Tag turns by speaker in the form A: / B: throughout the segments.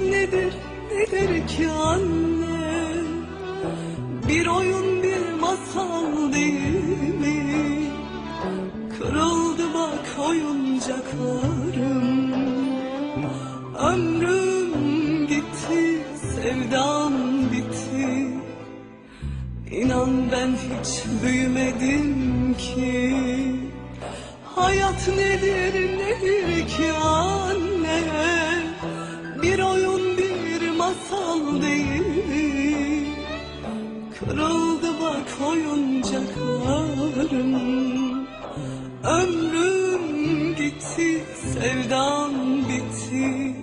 A: nedir, nedir ki anne? Bir oyun bir masal değil mi? Kırıldı bak oyuncaklarım Ömrüm gitti, sevdam bitti İnan ben hiç büyümedim ki Hayat nedir nedir ki anne oyuncaklarım Ömrüm gitti sevdam bitti.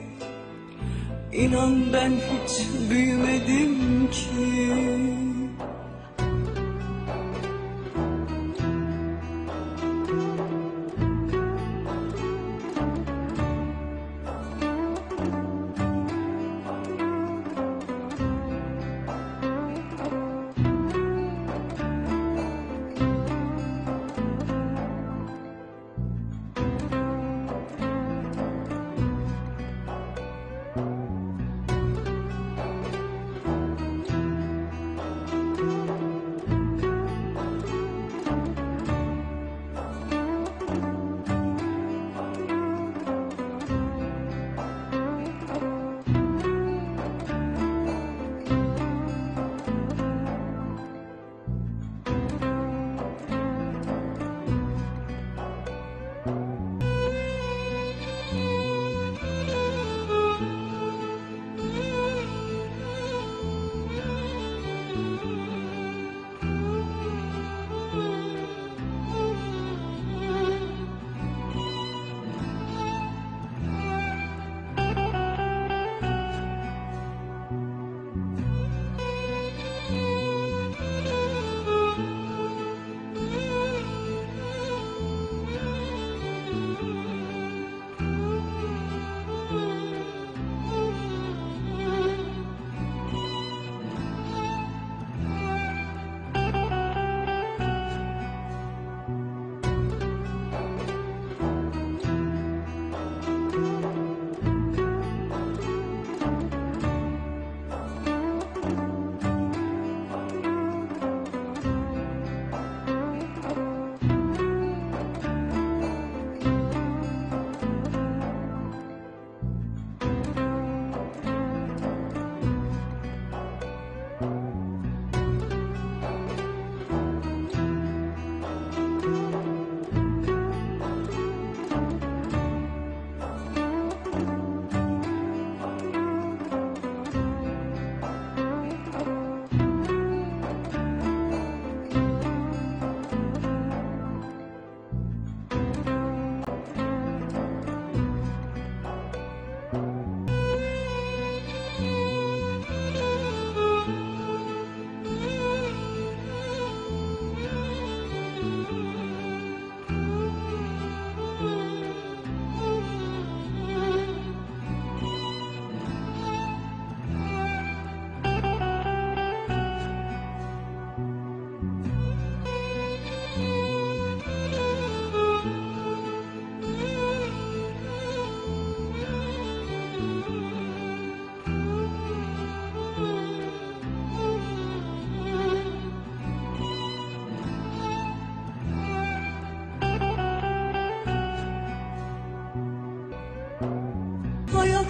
A: İnan ben hiç büyümedim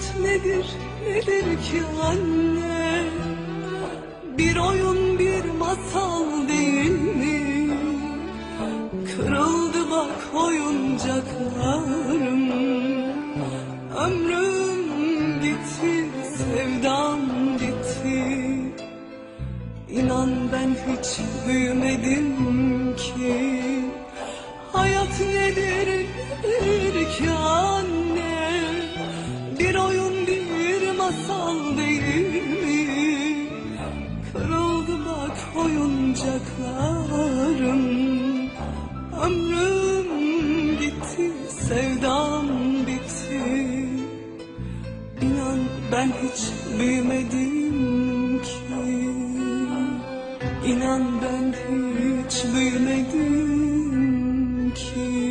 A: Hayat nedir, nedir ki anne? Bir oyun, bir masal değil mi? Kırıldı bak oyuncaklarım Ömrüm gitti, sevdam gitti İnan ben hiç büyümedim ki Hayat nedir, nedir ki anne sevdam bitti. İnan ben hiç büyümedim ki. İnan ben hiç büyümedim ki.